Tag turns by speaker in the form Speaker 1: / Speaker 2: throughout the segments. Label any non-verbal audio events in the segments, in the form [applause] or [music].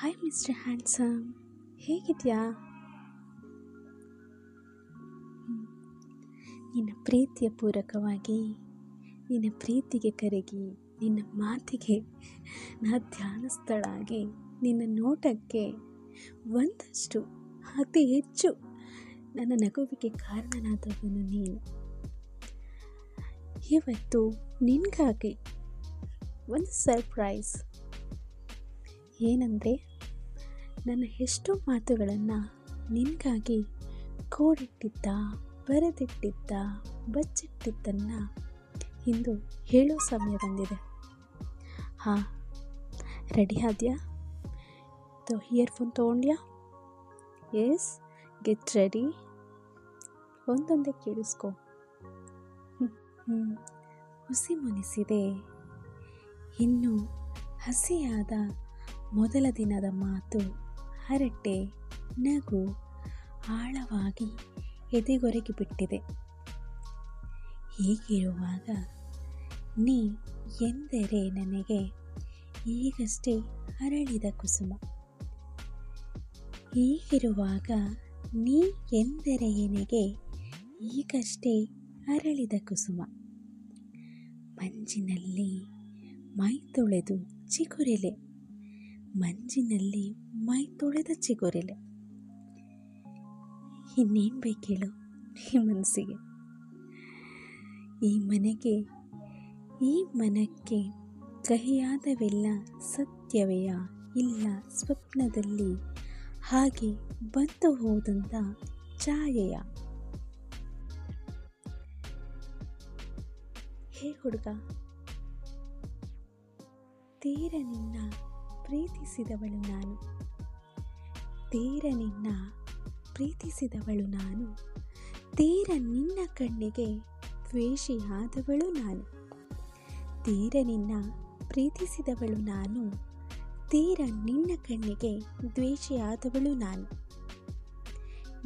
Speaker 1: Hi mister handsome ಹೇಗಿದೆಯಾ? ನಿನ್ನ ಪ್ರೀತಿಯ ಪೂರಕವಾಗಿ, ನಿನ್ನ ಪ್ರೀತಿಗೆ ಕರಗಿ, ನಿನ್ನ ಮಾತಿಗೆ ನಾ ಧ್ಯಾನಸ್ಥಳಾಗಿ, ನಿನ್ನ ನೋಟಕ್ಕೆ ಒಂದಷ್ಟು ಅತಿ ಹೆಚ್ಚು ನನ್ನ ನಗುವಿಗೆ ಕಾರಣನಾದವನು ನೀನು. ಇವತ್ತು ನಿನಗಾಗಿ ಒಂದು ಸರ್ಪ್ರೈಸ್ ಏನಂದರೆ ನನ್ನ ಎಷ್ಟೋ ಮಾತುಗಳನ್ನು ನಿನಗಾಗಿ ಕೋಡಿಟ್ಟಿದ್ದ, ಬರೆದಿಟ್ಟಿದ್ದ, ಬಚ್ಚಿಟ್ಟಿದ್ದನ್ನು ಇಂದು ಹೇಳೋ ಸಮಯ ಬಂದಿದೆ. ಹಾಂ ರೆಡಿ ಆದ್ಯಾ? ಇಯರ್ಫೋನ್ ತೊಗೊಂಡ್ಯಾ? ಎಸ್ ಗೆಟ್ ರೆಡಿ ಒಂದೊಂದೇ ಕೇಳಿಸ್ಕೊ. ಹ್ಞೂ ಹುಸಿ ಮುನಿಸಿದೆ. ಇನ್ನು ಹಸಿಯಾದ ಮೊದಲ ದಿನದ ಮಾತು ಹರಟೆ ನಗು ಆಳವಾಗಿ ಎದೆಗೊರಗಿ ಬಿಟ್ಟಿದೆ. ಹೀಗಿರುವಾಗ ನೀ ಎಂದರೆ ನನಗೆ ಈಗಷ್ಟೇ ಅರಳಿದ ಕುಸುಮ. ಹೀಗಿರುವಾಗ ನೀ ಎಂದರೆ ನನಗೆ ಈಗಷ್ಟೇ ಅರಳಿದ ಕುಸುಮ. ಮಂಜಿನಲ್ಲಿ ಮೈ ತೊಳೆದು ಚಿಗುರೆಲೆ ಮಂಜಿನಲ್ಲಿ ಮೈ ತೊಳೆದ ಚಿಗುರಿಲೆ. ಇನ್ನೇನು ಬೇಕೇಳು ಈ ಮನಸ್ಸಿಗೆ? ಈ ಮನೆಗೆ, ಈ ಮನಕ್ಕೆ ಕಹಿಯಾದವೆಲ್ಲ ಸತ್ಯವೆಯ ಇಲ್ಲ ಸ್ವಪ್ನದಲ್ಲಿ ಹಾಗೆ ಬಂದು ಹೋದಂಥ ಛಾಯೆಯ. ಹೇ ಹುಡುಗ, ತೀರ ನಿನ್ನ ಪ್ರೀತಿಸಿದವಳು ನಾನು. ತೀರ ನಿನ್ನ ಪ್ರೀತಿಸಿದವಳು ನಾನು. ತೀರ ನಿನ್ನ ಕಣ್ಣಿಗೆ ದ್ವೇಷಿಯಾದವಳು ನಾನು. ತೀರ ನಿನ್ನ ಪ್ರೀತಿಸಿದವಳು ನಾನು. ತೀರ ನಿನ್ನ ಕಣ್ಣಿಗೆ ದ್ವೇಷಿಯಾದವಳು ನಾನು.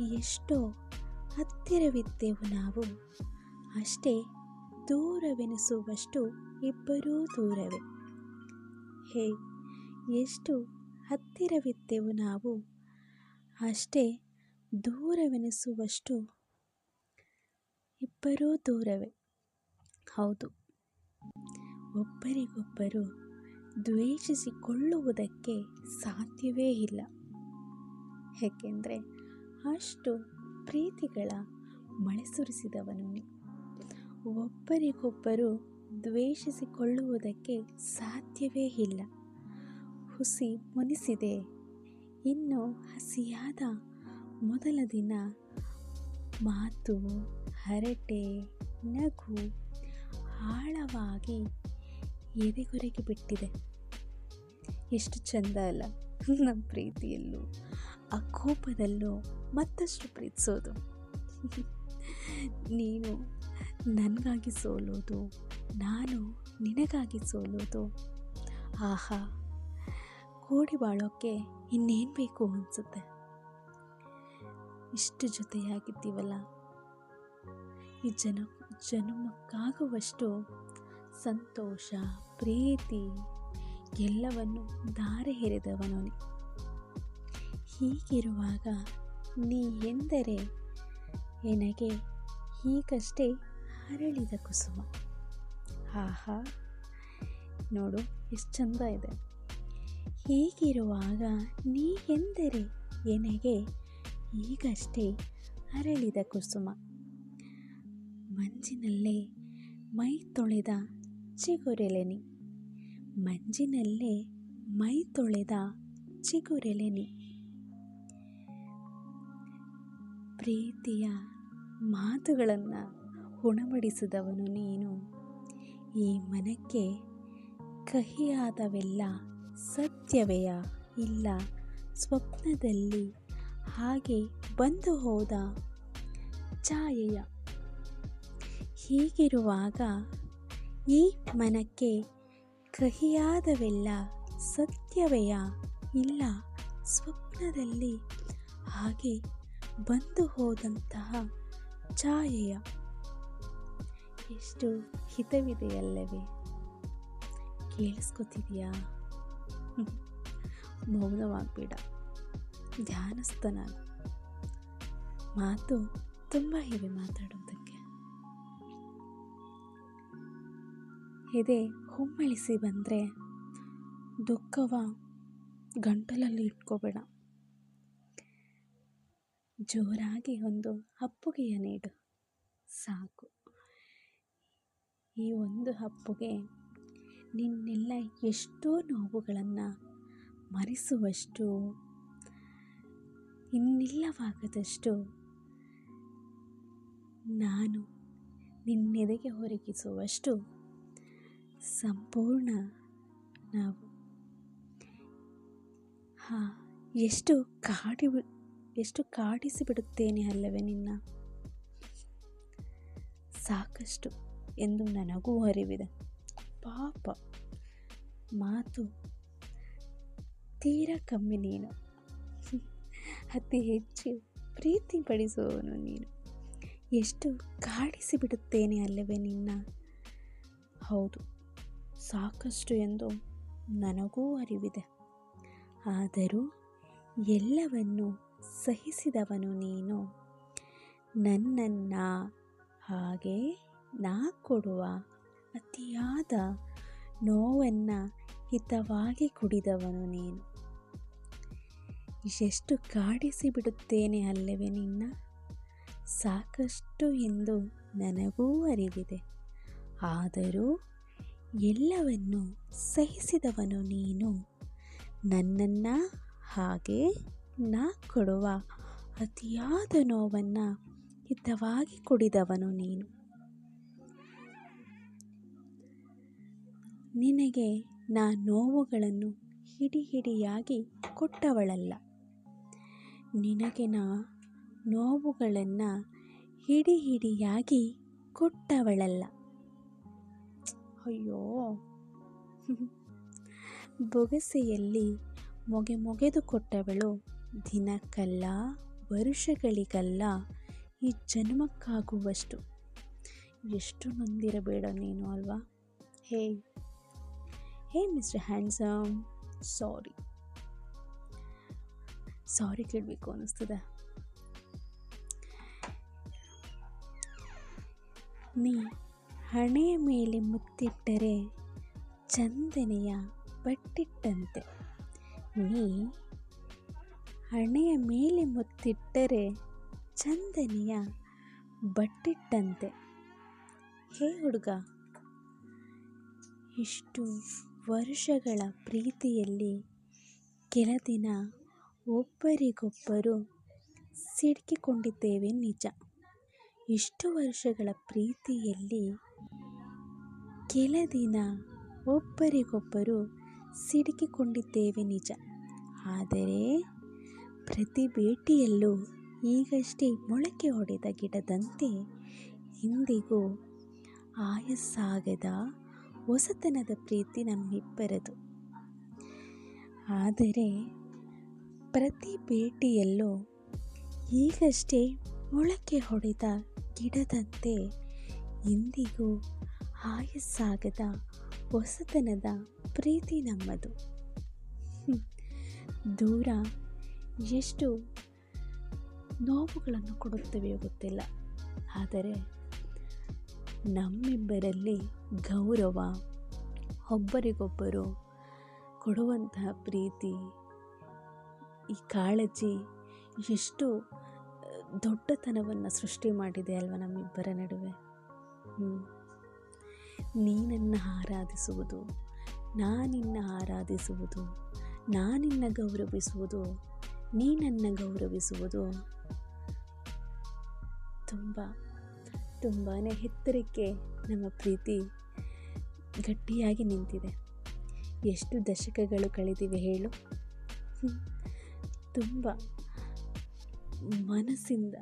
Speaker 1: ಎಷ್ಟೋ ಹತ್ತಿರವಿದ್ದೆವು ನಾವು. ಅಷ್ಟೇ ದೂರವೆನಿಸುವಷ್ಟು ಇಬ್ಬರೂ ದೂರವೇ. ಹೇ ಎಷ್ಟು ಹತ್ತಿರವಿದ್ದೆವು ನಾವು. ಅಷ್ಟೇ ದೂರವೆನಿಸುವಷ್ಟು ಇಬ್ಬರೂ ದೂರವೇ. ಹೌದು, ಒಬ್ಬರಿಗೊಬ್ಬರು ದ್ವೇಷಿಸಿಕೊಳ್ಳುವುದಕ್ಕೆ ಸಾಧ್ಯವೇ ಇಲ್ಲ. ಏಕೆಂದರೆ ಅಷ್ಟು ಪ್ರೀತಿಗಳ ಮಳೆ ಸುರಿಸಿದವನು ಒಬ್ಬರಿಗೊಬ್ಬರು ದ್ವೇಷಿಸಿಕೊಳ್ಳುವುದಕ್ಕೆ ಸಾಧ್ಯವೇ ಇಲ್ಲ. ಹುಸಿ ಮುನಿಸಿದೆ. ಇನ್ನು ಹಸಿಯಾದ ಮೊದಲ ದಿನ ಮಾತು ಹರಟೆ ನಗು ಆಳವಾಗಿ ಎದೆಗೊರೆಗೆ ಬಿಟ್ಟಿದೆ. ಎಷ್ಟು ಚಂದ ಅಲ್ಲ ನಮ್ಮ ಪ್ರೀತಿಯಲ್ಲೂ ಆ ಕೋಪದಲ್ಲೂ ಮತ್ತಷ್ಟು ಪ್ರೀತಿಸೋದು. ನೀನು ನನಗಾಗಿ ಸೋಲೋದು, ನಾನು ನಿನಗಾಗಿ ಸೋಲೋದು. ಆಹಾ. ಕೂಡಿ ಬಾಳೋಕ್ಕೆ ಇನ್ನೇನು ಬೇಕು ಅನಿಸುತ್ತೆ. ಇಷ್ಟು ಜೊತೆಯಾಗಿದ್ದೀವಲ್ಲ. ಈ ಜನ, ಜನ್ಮಕ್ಕಾಗುವಷ್ಟು ಸಂತೋಷ, ಪ್ರೀತಿ ಎಲ್ಲವನ್ನು ದಾರೆ ಎರೆದವನು ನೀ. ಹೀಗಿರುವಾಗ ನೀ ಎಂದರೆ ನನಗೆ ಹೀಗಷ್ಟೇ ಅರಳಿದ ಕುಸುಮ. ಆಹಾ, ನೋಡು, ಎಷ್ಟು ಚಂದ ಇದೆ. ಹೀಗಿರುವಾಗ ನೀ ಎಂದರೆ ನನಗೆ ಈಗಷ್ಟೇ ಅರಳಿದ ಕುಸುಮ. ಮಂಜಿನಲ್ಲೇ ಮೈ ತೊಳೆದ ಚಿಗುರೆಲೆನಿ. ಮಂಜಿನಲ್ಲೇ ಮೈ ತೊಳೆದ ಚಿಗುರೆಲೆನಿ. ಪ್ರೀತಿಯ ಮಾತುಗಳನ್ನು ಉಣಬಡಿಸಿದವನು ನೀನು. ಈ ಮನಕ್ಕೆ ಕಹಿಯಾದವೆಲ್ಲ ಸತ್ಯವೆಯ ಇಲ್ಲ. ಸ್ವಪ್ನದಲ್ಲಿ ಹಾಗೆ ಬಂದು ಹೋದ ಛಾಯೆಯ. ಹೀಗಿರುವಾಗ ಈ ಮನಕ್ಕೆ ಕಹಿಯಾದವೆಲ್ಲ ಸತ್ಯವೆಯ ಇಲ್ಲ. ಸ್ವಪ್ನದಲ್ಲಿ ಹಾಗೆ ಬಂದು ಹೋದಂತಹ ಛಾಯೆಯ. ಎಷ್ಟು ಹಿತವಿದೆಯಲ್ಲವೇ? ಕೇಳಿಸ್ಕೊತಿದೆಯಾ [laughs] ಮೌನವಾಗಬೇಡ. ಧ್ಯಾನಸ್ಥನಾಗು. ಮಾತು ತುಂಬ ಇವೆ ಮಾತಾಡೋದಕ್ಕೆ. ಎದೆ ಹುಮ್ಮಳಿಸಿ ಬಂದರೆ ದುಃಖವ ಗಂಟಲಲ್ಲಿ ಇಟ್ಕೋಬೇಡ. ಜೋರಾಗಿ ಒಂದು ಅಪ್ಪುಗೆಯ ನೀಡು. ಸಾಕು. ಈ ಒಂದು ಅಪ್ಪುಗೆ ನಿನ್ನೆಲ್ಲ ಎಷ್ಟೋ ನೋವುಗಳನ್ನು ಮರೆಸುವಷ್ಟು, ಇನ್ನಿಲ್ಲವಾಗದಷ್ಟು ನಾನು ನಿನ್ನೆದೆಗೆ ಹೊರಗಿಸುವಷ್ಟು ಸಂಪೂರ್ಣ ನಾವು. ಹಾ, ಎಷ್ಟು ಕಾಡಿ ಎಷ್ಟು ಕಾಡಿಸಿಬಿಡುತ್ತೇನೆ ಅಲ್ಲವೇ ನಿನ್ನ? ಸಾಕಷ್ಟು ಎಂದು ನನಗೂ ಅರಿವಿದೆ. ಪಾಪ ಮಾತು ತೀರಾ ಕಮ್ಮಿ ನೀನು. ಅತಿ ಹೆಚ್ಚು ಪ್ರೀತಿ ಪಡಿಸುವವನು ನೀನು. ಎಷ್ಟು ಕಾಡಿಸಿ ಬಿಡುತ್ತೇನೆ ಅಲ್ಲವೇ ನಿನ್ನ? ಹೌದು, ಸಾಕಷ್ಟು ಎಂದು ನನಗೂ ಅರಿವಿದೆ. ಆದರೂ ಎಲ್ಲವನ್ನು ಸಹಿಸಿದವನು ನೀನು. ನನ್ನನ್ನು ಹಾಗೆ ನಾ ಕೊಡುವ ಅತಿಯಾದ ನೋವನ್ನು ಹಿತವಾಗಿ ಕುಡಿದವನು ನೀನು. ಎಷ್ಟು ಕಾಡಿಸಿ ಬಿಡುತ್ತೇನೆ ಅಲ್ಲವೇ ನಿನ್ನ? ಸಾಕಷ್ಟು ಎಂದು ನನಗೂ ಅರಿವಿದೆ. ಆದರೂ ಎಲ್ಲವನ್ನು ಸಹಿಸಿದವನು ನೀನು. ನನ್ನನ್ನು ಹಾಗೆ ನಾ ಕೊಡುವ ಅತಿಯಾದ ನೋವನ್ನು ಹಿತವಾಗಿ ಕುಡಿದವನು ನೀನು. ನಿನಗೆ ನಾ ನೋವುಗಳನ್ನು ಹಿಡಿ ಹಿಡಿಯಾಗಿ ಕೊಟ್ಟವಳಲ್ಲ. ನಿನಗೆ ನಾ ನೋವುಗಳನ್ನು ಹಿಡಿ ಹಿಡಿಯಾಗಿ ಕೊಟ್ಟವಳಲ್ಲ. ಅಯ್ಯೋ. ಬೊಗಸೆಯಲ್ಲಿ ಮೊಗೆ ಮೊಗೆದು ಕೊಟ್ಟವಳು ದಿನಕ್ಕಲ್ಲ ವರುಷಗಳಿಗಲ್ಲ, ಈ ಜನ್ಮಕ್ಕಾಗುವಷ್ಟು. ಎಷ್ಟು ನೊಂದಿರಬೇಡ ನೀನು ಅಲ್ವಾ? ಹೇ ಹೇ ಮಿಸ್ಟರ್ ಹ್ಯಾಂಡ್ಸಮ್ ಸಾರಿ ಸಾರಿ ಕೇಳಬೇಕು ಅನ್ನಿಸ್ತದೆ. ನೀ ಹಣೆಯ ಮೇಲೆ ಮುತ್ತಿಟ್ಟರೆ ಚಂದನೆಯ ಬಟ್ಟಿಟ್ಟಂತೆ. ನೀ ಹಣೆಯ ಮೇಲೆ ಮುತ್ತಿಟ್ಟರೆ ಚಂದನೆಯ ಬಟ್ಟಿಟ್ಟಂತೆ. ಹೇ ಹುಡುಗ, ಇಷ್ಟು ವರ್ಷಗಳ ಪ್ರೀತಿಯಲ್ಲಿ ಕೆಲ ದಿನ ಒಬ್ಬರಿಗೊಬ್ಬರು ಸಿಡುಕಿಕೊಂಡಿದ್ದೇವೆ ನಿಜ. ಇಷ್ಟು ವರ್ಷಗಳ ಪ್ರೀತಿಯಲ್ಲಿ ಕೆಲ ದಿನ ಒಬ್ಬರಿಗೊಬ್ಬರು ಸಿಡುಕಿಕೊಂಡಿದ್ದೇವೆ ನಿಜ. ಆದರೆ ಪ್ರತಿ ಭೇಟಿಯಲ್ಲೂ ಈಗಷ್ಟೇ ಮೊಳಕೆ ಹೊಡೆದ ಗಿಡದಂತೆ ಇಂದಿಗೂ ಆಯಸ್ಸಾಗದ ಹೊಸತನದ ಪ್ರೀತಿ ನಮ್ಮಿಬ್ಬರದು. ಆದರೆ ಪ್ರತಿ ಭೇಟಿಯಲ್ಲೂ ಈಗಷ್ಟೇ ಮೊಳಕೆ ಹೊಡೆದ ಗಿಡದಂತೆ ಇಂದಿಗೂ ಆಯಸ್ಸಾಗದ ಹೊಸತನದ ಪ್ರೀತಿ ನಮ್ಮದು. ದೂರ ಎಷ್ಟು ನೋವುಗಳನ್ನು ಕೊಡುತ್ತವೆಯೋ ಗೊತ್ತಿಲ್ಲ. ಆದರೆ ನಮ್ಮಿಬ್ಬರಲ್ಲಿ ಗೌರವ, ಒಬ್ಬರಿಗೊಬ್ಬರು ಕೊಡುವಂತಹ ಪ್ರೀತಿ, ಈ ಕಾಳಜಿ ಎಷ್ಟು ದೊಡ್ಡತನವನ್ನು ಸೃಷ್ಟಿ ಮಾಡಿದೆ ಅಲ್ವ ನಮ್ಮಿಬ್ಬರ ನಡುವೆ? ಹ್ಞೂ ನೀನನ್ನು ಆರಾಧಿಸುವುದು, ನಾನಿನ್ನ ಆರಾಧಿಸುವುದು, ನಾನಿನ್ನ ಗೌರವಿಸುವುದು, ನೀನನ್ನ ಗೌರವಿಸುವುದು ತುಂಬ ತುಂಬಾ ಎತ್ತರಕ್ಕೆ ನಮ್ಮ ಪ್ರೀತಿ ಗಟ್ಟಿಯಾಗಿ ನಿಂತಿದೆ. ಎಷ್ಟು ದಶಕಗಳು ಕಳೆದಿವೆ ಹೇಳು. ತುಂಬ ಮನಸ್ಸಿಂದ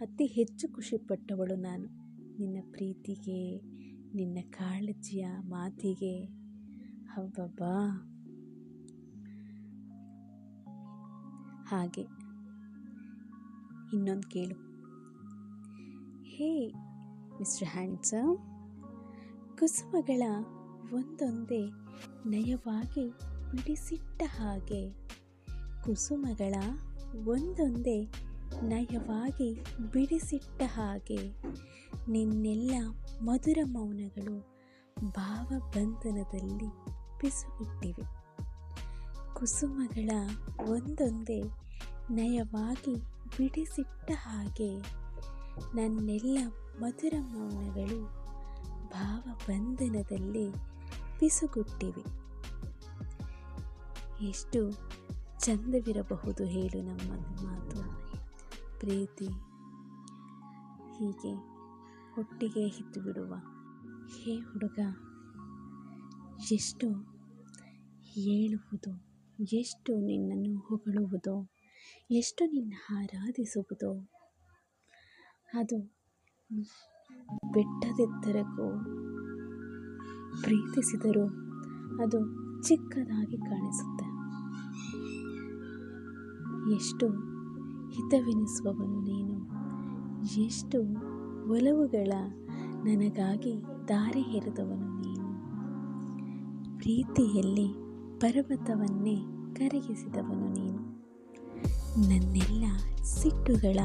Speaker 1: ಅತಿ ಹೆಚ್ಚು ಖುಷಿಪಟ್ಟವಳು ನಾನು. ನಿನ್ನ ಪ್ರೀತಿಗೆ, ನಿನ್ನ ಕಾಳಜಿಯ ಮಾತಿಗೆ. ಹಬ್ಬಬ್ಬಾ ಹಾಗೆ. ಇನ್ನೊಂದು ಕೇಳು. ಹೇ ಮಿಸ್ಟರ್ ಹ್ಯಾಂಡ್ಸಮ್, ಕುಸುಮಗಳ ಒಂದೊಂದೇ ನಯವಾಗಿ ಬಿಡಿಸಿಟ್ಟ ಹಾಗೆ ಕುಸುಮಗಳ ಒಂದೊಂದೇ ನಯವಾಗಿ ಬಿಡಿಸಿಟ್ಟ ಹಾಗೆ ನಿನ್ನೆಲ್ಲ ಮಧುರ ಮೌನಗಳು ಭಾವಬಂಧನದಲ್ಲಿ ಪಿಸುಗುಟ್ಟಿವೆ ಕುಸುಮಗಳ ಒಂದೊಂದೇ ನಯವಾಗಿ ಬಿಡಿಸಿಟ್ಟ ಹಾಗೆ ನನ್ನೆಲ್ಲ ಮಧುರ ಮೌನಗಳು ಭಾವಬಂಧನದಲ್ಲಿ ಪಿಸುಗುಟ್ಟಿವೆ ಎಷ್ಟು ಚಂದವಿರಬಹುದು ಹೇಳು ನಮ್ಮ ಮಾತು. ಪ್ರೀತಿ ಹೀಗೆ ಒಟ್ಟಿಗೆ ಹಿತ್ತು ಬಿಡುವ ಹೇ ಹುಡುಗ, ಎಷ್ಟು ಹೇಳುವುದು ಎಷ್ಟು ನಿನ್ನನ್ನು ಹೊಗಳುವುದೋ, ಎಷ್ಟು ನಿನ್ನ ಆರಾಧಿಸುವುದೋ. ಅದು ಬೆಟ್ಟದೆತ್ತರಕ್ಕೂ ಪ್ರೀತಿಸಿದರೂ ಅದು ಚಿಕ್ಕದಾಗಿ ಕಾಣಿಸುತ್ತೆ. ಎಷ್ಟು ಹಿತವೆನಿಸುವವನು ನೀನು? ಎಷ್ಟು ಒಲವುಗಳ ನನಗಾಗಿ ದಾರಿ ಎರೆದವನು ನೀನು? ಪ್ರೀತಿಯಲ್ಲಿ ಪರ್ವತವನ್ನೇ ಕರಗಿಸಿದವನು ನೀನು. ನನ್ನೆಲ್ಲ ಸಿಟ್ಟುಗಳ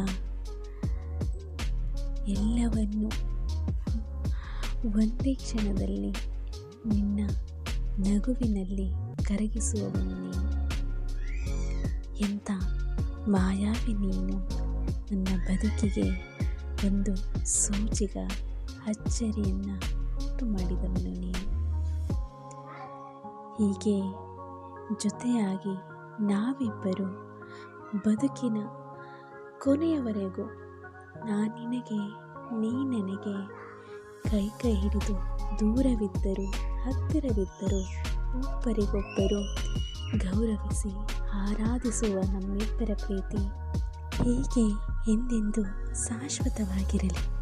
Speaker 1: ಎಲ್ಲವನ್ನು ಒಂದೇ ಕ್ಷಣದಲ್ಲಿ ನಿನ್ನ ನಗುವಿನಲ್ಲಿ ಕರಗಿಸುವವನು. ನೀನು ಎಂಥ ಮಾಯಾವಿ ನೀನು. ನನ್ನ ಬದುಕಿಗೆ ಒಂದು ಸೂಚಿಗ ಅಚ್ಚರಿಯನ್ನು ಉಂಟು ಮಾಡಿದವನು ನೀನು. ಹೀಗೆ ಜೊತೆಯಾಗಿ ನಾವಿಬ್ಬರು ಬದುಕಿನ ಕೊನೆಯವರೆಗೂ ನಾನು ನಿನಗೆ, ನೀ ನನಗೆ ಕೈ ಕೈ ಹಿಡಿದು ದೂರವಿದ್ದರು, ಹತ್ತಿರವಿದ್ದರು, ಒಬ್ಬರಿಗೊಬ್ಬರು ಗೌರವಿಸಿ ಆರಾಧಿಸುವ ನಮ್ಮಿಬ್ಬರ ಪ್ರೀತಿ ಹೀಗೆ ಎಂದೆಂದು ಶಾಶ್ವತವಾಗಿರಲಿ.